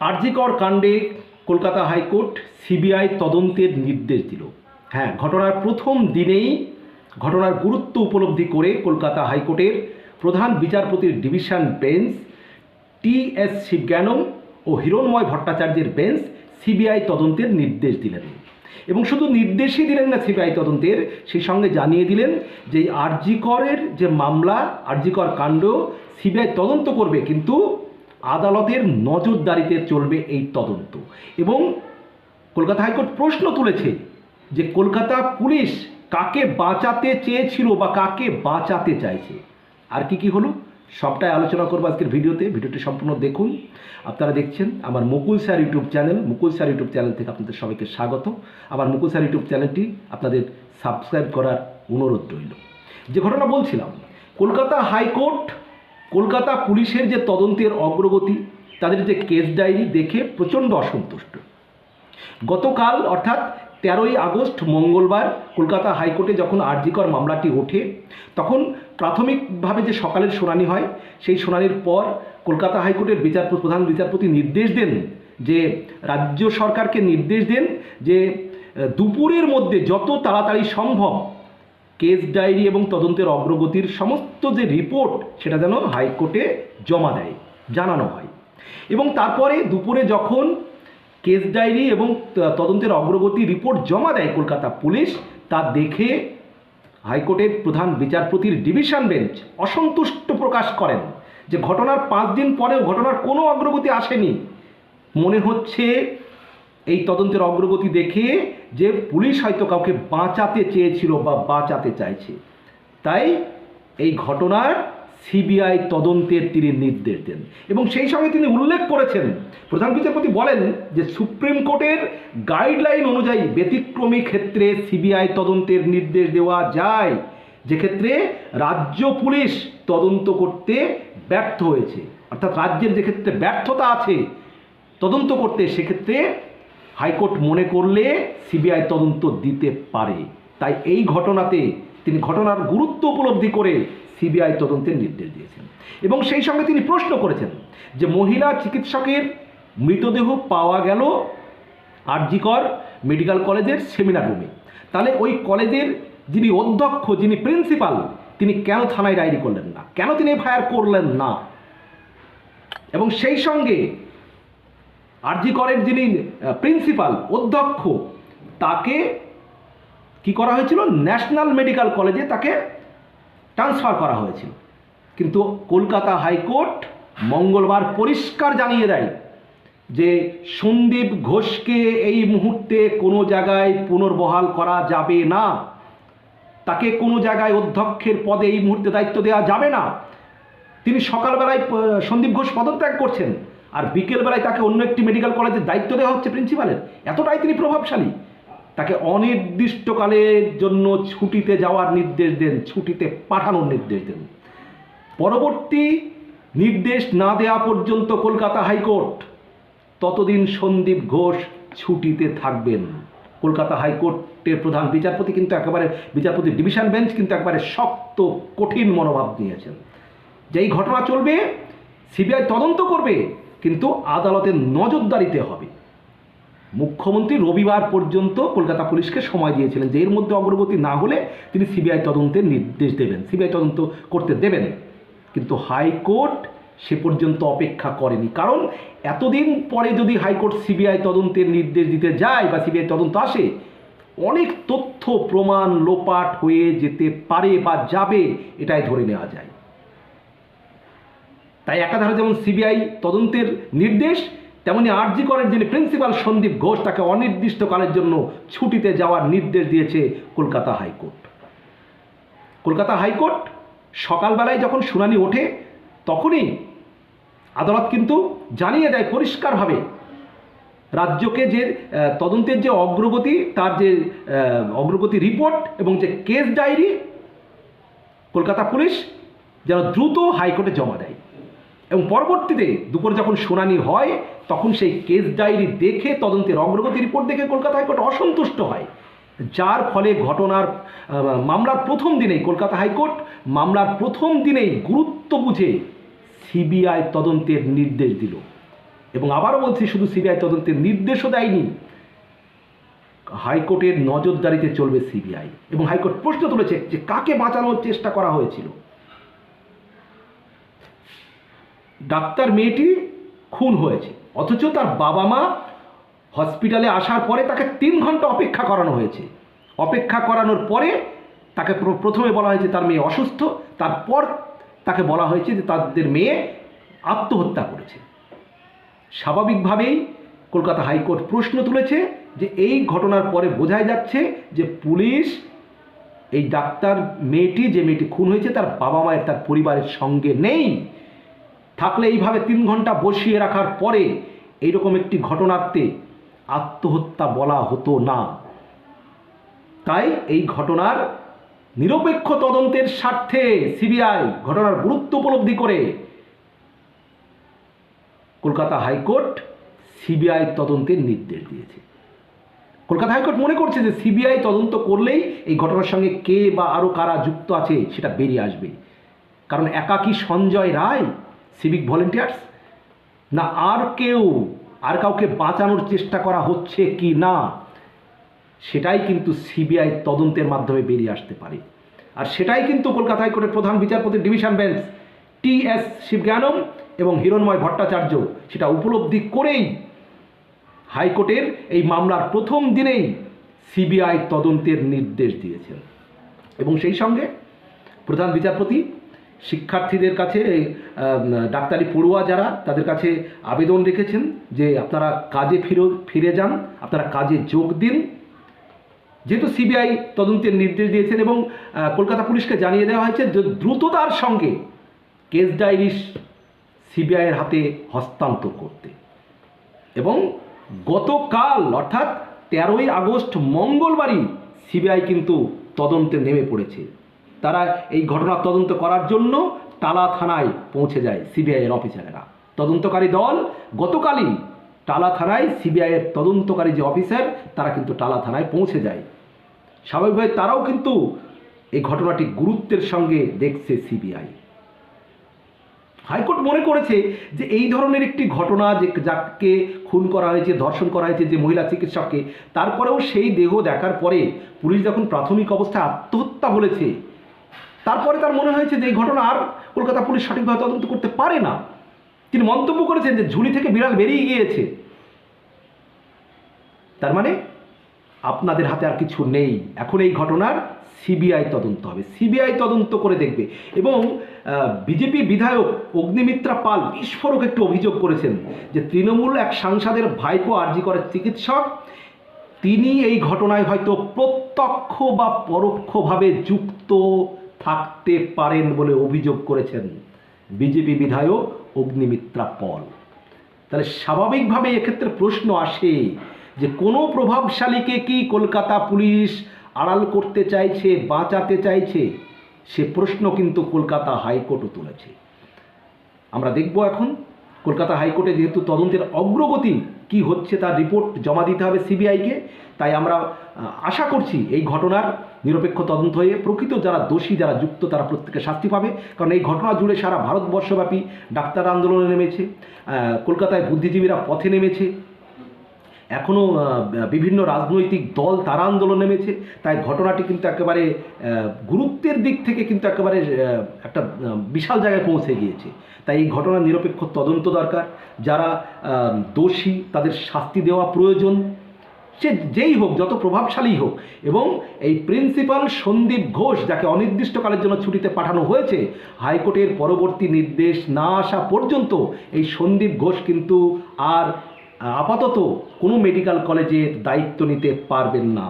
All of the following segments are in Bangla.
আরজিকর কাণ্ডে কলকাতা হাইকোর্ট সিবিআই তদন্তের নির্দেশ দিল। হ্যাঁ ঘটনার প্রথম দিনেই ঘটনার গুরুত্ব উপলব্ধি করে কলকাতা হাইকোর্টের প্রধান বিচারপতির division bench T S Sivagnanam ও হিরণময় ভট্টাচার্যের বেঞ্চ সিবিআই তদন্তের নির্দেশ দিলেন। এবং শুধু নির্দেশই দিলেন না সিবিআই তদন্তের, সেই সঙ্গে জানিয়ে দিলেন যে আরজিকরের যে মামলা আরজিকর কাণ্ড সিবিআই তদন্ত করবে, কিন্তু আদালতের নজরদারিতে চলবে এই তদন্ত। এবং কলকাতা হাইকোর্ট প্রশ্ন তুলেছে যে কলকাতা পুলিশ কাকে বাঁচাতে চেয়েছিল বা কাকে বাঁচাতে চাইছে। আর কি কি হলো? সবটাই আলোচনা করব আজকের ভিডিওতে। ভিডিওটি সম্পূর্ণ দেখুন। আপনারা দেখছেন আমার Mukul sir YouTube channel. Mukul sir YouTube channel থেকে আপনাদের সবাইকে স্বাগত। আমার মুকুল স্যার ইউটিউব চ্যানেলটি আপনাদের সাবস্ক্রাইব করার অনুরোধ রইল। যে ঘটনা বলছিলাম, কলকাতা হাইকোর্ট কলকাতা পুলিশের যে তদন্তের অগ্রগতি, তাদের যে কেস ডায়েরি দেখে প্রচণ্ড অসন্তুষ্ট। গতকাল, অর্থাৎ তেরোই আগস্ট, মঙ্গলবার, কলকাতা হাইকোর্টে যখন আরজিকর মামলাটি ওঠে, তখন প্রাথমিকভাবে যে সকালের শুনানি হয়, সেই শুনানির পর কলকাতা হাইকোর্টের বিচারপতি, প্রধান বিচারপতি নির্দেশ দেন যে, রাজ্য সরকারকে নির্দেশ দেন যে, দুপুরের মধ্যে যত তাড়াতাড়ি সম্ভব কেস ডায়েরি এবং তদন্তের অগ্রগতির সমস্ত যে রিপোর্ট, সেটা যেন হাইকোর্টে জমা দেয়, জানানো হয়। এবং তারপরে দুপুরে যখন কেস ডায়েরি এবং তদন্তের অগ্রগতি রিপোর্ট জমা দেয় কলকাতা পুলিশ, তা দেখে হাইকোর্টের প্রধান বিচারপতির ডিভিশন বেঞ্চ অসন্তুষ্ট প্রকাশ করেন যে ঘটনার পাঁচ দিন পরেও ঘটনার কোনো অগ্রগতি আসেনি। মনে হচ্ছে এই তদন্তের অগ্রগতি দেখে যে পুলিশ হয়তো কাউকে বাঁচাতে চেয়েছিল বা বাঁচাতে চাইছে। তাই এই ঘটনার সিবিআই তদন্তের তিনি নির্দেশ দেন এবং সেই সঙ্গে তিনি উল্লেখ করেছেন, প্রধান বিচারপতি বলেন যে সুপ্রিম কোর্টের গাইডলাইন অনুযায়ী ব্যতিক্রমী ক্ষেত্রে সিবিআই তদন্তের নির্দেশ দেওয়া যায়, যে ক্ষেত্রে রাজ্য পুলিশ তদন্ত করতে ব্যর্থ হয়েছে। অর্থাৎ রাজ্যের যে ক্ষেত্রে ব্যর্থতা আছে, তদন্ত করতে সেক্ষেত্রে হাইকোর্ট মনে করলে সিবিআই তদন্ত দিতে পারে। তাই এই ঘটনাতে তিনি ঘটনার গুরুত্ব উপলব্ধি করে সিবিআই তদন্তের নির্দেশ দিয়েছেন। এবং সেই সঙ্গে তিনি প্রশ্ন করেছেন যে মহিলা চিকিৎসকের মৃতদেহ পাওয়া গেল আরজিকর মেডিকেল কলেজের সেমিনার রুমে। তাহলে ওই কলেজের যিনি অধ্যক্ষ, যিনি প্রিন্সিপাল, তিনি কেন থানায় ডায়েরি করলেন না? কেন তিনি এফআইআর করলেন না? এবং সেই সঙ্গে আরজি করের যিনি প্রিন্সিপাল অধ্যক্ষ, তাকে কি করা হয়েছিল? ন্যাশনাল মেডিকেল কলেজে তাকে ট্রান্সফার করা হয়েছিল। কিন্তু কলকাতা হাইকোর্ট মঙ্গলবার পরিষ্কার জানিয়ে দেয় যে সন্দীপ ঘোষকে এই মুহূর্তে কোনো জায়গায় পুনর্বহাল করা যাবে না। তাকে কোনো জায়গায় অধ্যক্ষের পদে এই মুহূর্তে দায়িত্ব দেওয়া যাবে না। তিনি সকালবেলায় সন্দীপ ঘোষ পদত্যাগ করছেন। আর বিকেলবেলায় তাকে অন্য একটি মেডিকেল কলেজের দায়িত্ব দেওয়া হচ্ছে প্রিন্সিপালের এতটাই তিনি প্রভাবশালী। তাকে অনির্দিষ্টকালের জন্য ছুটিতে যাওয়ার নির্দেশ দেন, ছুটিতে পাঠানোর নির্দেশ দেন। পরবর্তী নির্দেশ না দেওয়া পর্যন্ত কলকাতা হাইকোর্ট, ততদিন সন্দীপ ঘোষ ছুটিতে থাকবেন। কলকাতা হাইকোর্টের প্রধান বিচারপতি কিন্তু একেবারে, বিচারপতি ডিভিশন বেঞ্চ কিন্তু একবারে শক্ত, কঠিন মনোভাব নিয়েছেন। যে এই ঘটনা চলবে, সিবিআই তদন্ত করবে কিন্তু আদালতের নজরদারিতে হবে। মুখ্যমন্ত্রী রবিবার পর্যন্ত কলকাতা পুলিশকে সময় দিয়েছিলেন যে এর মধ্যে অগ্রগতি না হলে তিনি সিবিআই তদন্তের নির্দেশ দেবেন, সিবিআই তদন্ত করতে দেবেন। কিন্তু হাইকোর্ট সে পর্যন্ত অপেক্ষা করেনি। কারণ এতদিন পরে যদি হাইকোর্ট সিবিআই তদন্তের নির্দেশ দিতে যায় বা সিবিআই তদন্ত আসে, অনেক তথ্য, প্রমাণ, লোপাট হয়ে যেতে পারে বা যাবে, এটাই ধরে নেওয়া যায়। তাই একাধারে যেমন সিবিআই তদন্তের নির্দেশ, তেমনি আরজি করের যিনি প্রিন্সিপাল সন্দীপ ঘোষ, তাকে অনির্দিষ্টকালের জন্য ছুটিতে যাওয়ার নির্দেশ দিয়েছে কলকাতা হাইকোর্ট। কলকাতা হাইকোর্ট সকালবেলায় যখন শুনানি ওঠে, তখনই আদালত কিন্তু জানিয়ে দেয় পরিষ্কারভাবে রাজ্যকে যে তদন্তের যে অগ্রগতি, তার যে অগ্রগতি রিপোর্ট এবং যে কেস ডায়েরি, কলকাতা পুলিশ যেন দ্রুত হাইকোর্টে জমা দেয়। এবং পরবর্তীতে দুপুরে যখন শুনানি হয়, তখন সেই কেস ডায়েরি দেখে তদন্তের অগ্রগতি রিপোর্ট দেখে কলকাতা হাইকোর্ট অসন্তুষ্ট হয়। যার ফলে ঘটনার মামলার প্রথম দিনেই কলকাতা হাইকোর্ট মামলার প্রথম দিনেই গুরুত্ব বুঝে সিবিআই তদন্তের নির্দেশ দিল। এবং আবারও বলছি, শুধু সিবিআই তদন্তের নির্দেশও দেয়নি, হাইকোর্টের নজরদারিতে চলবে সিবিআই। এবং হাইকোর্ট প্রশ্ন তুলেছে যে কাকে বাঁচানোর চেষ্টা করা হয়েছিল? ডাক্তার মেয়েটি খুন হয়েছে। অথচ তার বাবা মা হসপিটালে আসার পরে তাকে তিন ঘণ্টা অপেক্ষা করানো হয়েছে। অপেক্ষা করানোর পরে তাকে প্রথমে বলা হয়েছে তার মেয়ে অসুস্থ, তারপর তাকে বলা হয়েছে যে তাদের মেয়ে আত্মহত্যা করেছে। স্বাভাবিকভাবেই কলকাতা হাইকোর্ট প্রশ্ন তুলেছে যে এই ঘটনার পরে বোঝাই যাচ্ছে যে পুলিশ এই ডাক্তার মেয়েটি, যে মেয়েটি খুন হয়েছে, তার বাবা মায়ের, তার পরিবারের সঙ্গে নেই। থাকলে এইভাবে তিন ঘণ্টা বসিয়ে রাখার পরে এইরকম একটি ঘটনার্থে আত্মহত্যা বলা হতো না। তাই এই ঘটনার নিরপেক্ষ তদন্তের স্বার্থে সিবিআই ঘটনার গুরুত্ব উপলব্ধি করে কলকাতা হাইকোর্ট সিবিআই তদন্তের নির্দেশ দিয়েছে। কলকাতা হাইকোর্ট মনে করছে যে সিবিআই তদন্ত করলেই এই ঘটনার সঙ্গে কে বা আরও কারা যুক্ত আছে সেটা বেরিয়ে আসবে। কারণ একাকী সঞ্জয় রায় সিভিক ভলেন্টিয়ার্স না, আর কেউ, আর কাউকে বাঁচানোর চেষ্টা করা হচ্ছে কি না? সেটাই কিন্তু সিবিআই তদন্তের মাধ্যমে বেরিয়ে আসতে পারে। আর সেটাই কিন্তু কলকাতা হাইকোর্টের প্রধান বিচারপতি division bench, T S Sivagnanam এবং হিরণময় ভট্টাচার্য সেটা উপলব্ধি করেই হাইকোর্টের এই মামলার প্রথম দিনেই সিবিআই তদন্তের নির্দেশ দিয়েছেন। এবং সেই সঙ্গে প্রধান বিচারপতি শিক্ষার্থীদের কাছে ডাক্তারি পড়ুয়া যারা, তাদের কাছে আবেদন রেখেছেন যে আপনারা কাজে ফিরে ফিরে যান, আপনারা কাজে যোগ দিন। যেহেতু সিবিআই তদন্তের নির্দেশ দিয়েছেন এবং কলকাতা পুলিশকে জানিয়ে দেওয়া হয়েছে যে দ্রুততার সঙ্গে কেস ডায়েরি সিবিআইয়ের হাতে হস্তান্তর করতে। এবং গতকাল, অর্থাৎ তেরোই আগস্ট, মঙ্গলবারই সিবিআই কিন্তু তদন্তে নেমে পড়েছে। তারা এই ঘটনার তদন্ত করার জন্য টালা থানায় পৌঁছে যায় সিবিআইয়ের অফিসারেরা। তদন্তকারী দল, গতকালই টালা থানায় সিবিআইয়ের তদন্তকারী যে অফিসার, তারা কিন্তু টালা থানায় পৌঁছে যায়। স্বাভাবিকভাবে তারাও কিন্তু এই ঘটনাটি গুরুত্বের সঙ্গে দেখছে সিবিআই। হাইকোর্ট মনে করেছে যে এই ধরনের একটি ঘটনা যে যাকে খুন করা হয়েছে, ধর্ষণ করা হয়েছে যে মহিলা চিকিৎসককে, তারপরেও সেই দেহ দেখার পরে পুলিশ যখন প্রাথমিক অবস্থায় আত্মহত্যা বলেছে তারপরে তার মনে হয়েছে যে এই ঘটনা আর কলকাতা পুলিশ সঠিকভাবে তদন্ত করতে পারে না। তিনি মন্তব্য করেছেন যে ঝুলি থেকে বিড়াল বেরিয়ে গিয়েছে। তার মানে আপনাদের হাতে আর কিছু নেই। এখন এই ঘটনার সিবিআই তদন্ত হবে। সিবিআই তদন্ত করে দেখবে। এবং বিজেপি বিধায়ক অগ্নিমিত্রা পাল বিস্ফোরক একটু অভিযোগ করেছেন যে তৃণমূল এক সাংসদের ভাইপো আর্জি করে চিকিৎসক। তিনি এই ঘটনায় হয়তো প্রত্যক্ষ বা পরোক্ষভাবে যুক্ত থাকতে পারেন বলে অভিযোগ করেছেন বিজেপি বিধায়ক অগ্নিমিত্রা পল। তাহলে স্বাভাবিকভাবে এক্ষেত্রে প্রশ্ন আসে যে কোনো প্রভাবশালীকে কি কলকাতা পুলিশ আড়াল করতে চাইছে, বাঁচাতে চাইছে? সে প্রশ্ন কিন্তু কলকাতা হাইকোর্টও তুলেছে। আমরা দেখব এখন কলকাতা হাইকোর্টে যেহেতু তদন্তের অগ্রগতি কি হচ্ছে তার রিপোর্ট জমা দিতে হবে সিবিআইকে, তাই আমরা আশা করছি এই ঘটনার নিরপেক্ষ তদন্ত হয়ে প্রকৃত যারা দোষী, যারা যুক্ত, তারা প্রত্যেকে শাস্তি পাবে। কারণ এই ঘটনা জুড়ে সারা ভারতবর্ষব্যাপী ডাক্তার আন্দোলনে নেমেছে কলকাতায় বুদ্ধিজীবীরা পথে নেমেছে। এখনও বিভিন্ন রাজনৈতিক দল, তারা আন্দোলন নেমেছে। তাই ঘটনাটি কিন্তু একেবারে গুরুত্বের দিক থেকে কিন্তু একেবারে একটা বিশাল জায়গায় পৌঁছে গিয়েছে। তাই এই ঘটনার নিরপেক্ষ তদন্ত দরকার। যারা দোষী, তাদের শাস্তি দেওয়া প্রয়োজন। সে যেই হোক, যত প্রভাবশালী হোক, এবং এই প্রিন্সিপাল সন্দীপ ঘোষ, যাকে অনির্দিষ্টকালের জন্য ছুটিতে পাঠানো হয়েছে, হাইকোর্টের পরবর্তী নির্দেশ না আসা পর্যন্ত এই সন্দীপ ঘোষ কিন্তু আর আপাতত কোনো মেডিকেল কলেজের দায়িত্ব নিতে পারবেন না।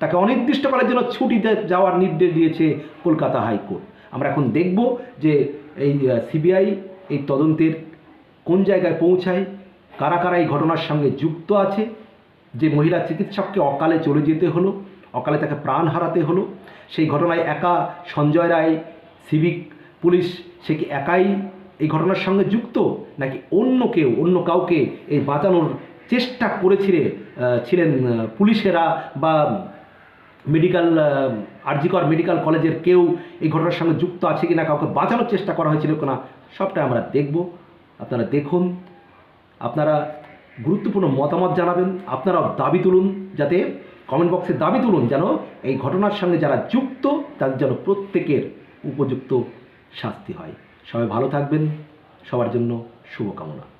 তাকে অনির্দিষ্টকালের জন্য ছুটিতে যাওয়ার নির্দেশ দিয়েছে কলকাতা হাইকোর্ট। আমরা এখন দেখব যে এই সিবিআই এই তদন্তের কোন জায়গায় পৌঁছায়, কারা কারা এই ঘটনার সঙ্গে যুক্ত আছে যে মহিলা চিকিৎসককে অকালে চলে যেতে হলো, অকালে তাকে প্রাণ হারাতে হলো, সেই ঘটনায় একা সঞ্জয় রায়, সিভিক পুলিশ, সে কি একাই এই ঘটনার সঙ্গে যুক্ত? নাকি অন্য কেউ, অন্য কাউকে এই বাঁচানোর চেষ্টা করেছিলে ছিলেন পুলিশেরা বা মেডিকেল আরজিকর মেডিকেল কলেজের কেউ এই ঘটনার সঙ্গে যুক্ত আছে কি না কাউকে বাঁচানোর চেষ্টা করা হয়েছিল কিনা, সবটা আমরা দেখব। আপনারা দেখুন। আপনারা গুরুত্বপূর্ণ মতামত জানাবেন। আপনারাও দাবি তুলুন যাতে কমেন্ট বক্সে দাবি তুলুন যেন এই ঘটনার সঙ্গে যারা যুক্ত, তাদের যেন প্রত্যেকের উপযুক্ত শাস্তি হয়। সবাই ভালো থাকবেন। সবার জন্য শুভকামনা।